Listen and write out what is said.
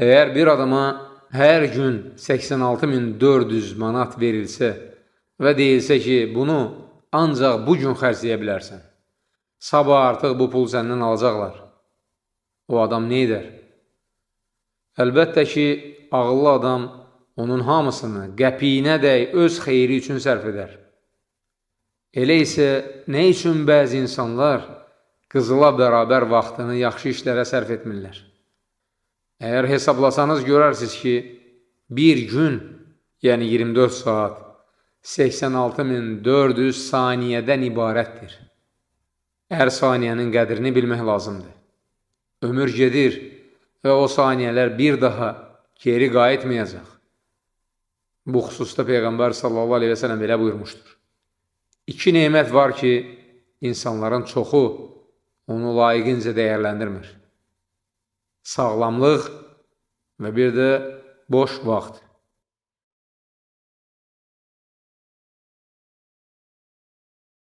Əgər bir adama hər gün 86400 manat verilsə və deyilsə ki, bunu ancaq bu gün xərcləyə bilərsən, sabah artıq bu pul səndən alacaqlar, o adam nə edər? Əlbəttə ki, ağıllı adam onun hamısını qəpiyinə dək öz xeyri üçün sərf edər. Elə isə nə üçün bəzi insanlar qızıla bərabər vaxtını yaxşı işlərə sərf etmirlər? Əgər hesablasanız görərsiniz ki, bir gün, yəni 24 saat, 86400 saniyədən ibarətdir. Hər saniyənin qədrini bilmək lazımdır. Ömür gedir və o saniyələr bir daha geri qayıtmayacaq. Bu xüsusda Peyğəmbər sallallahu aleyhi və sələm belə buyurmuşdur. İki neymət var ki, insanların çoxu onu layiqincə dəyərləndirmir. Sağlamlıq və bir də boş vaxt.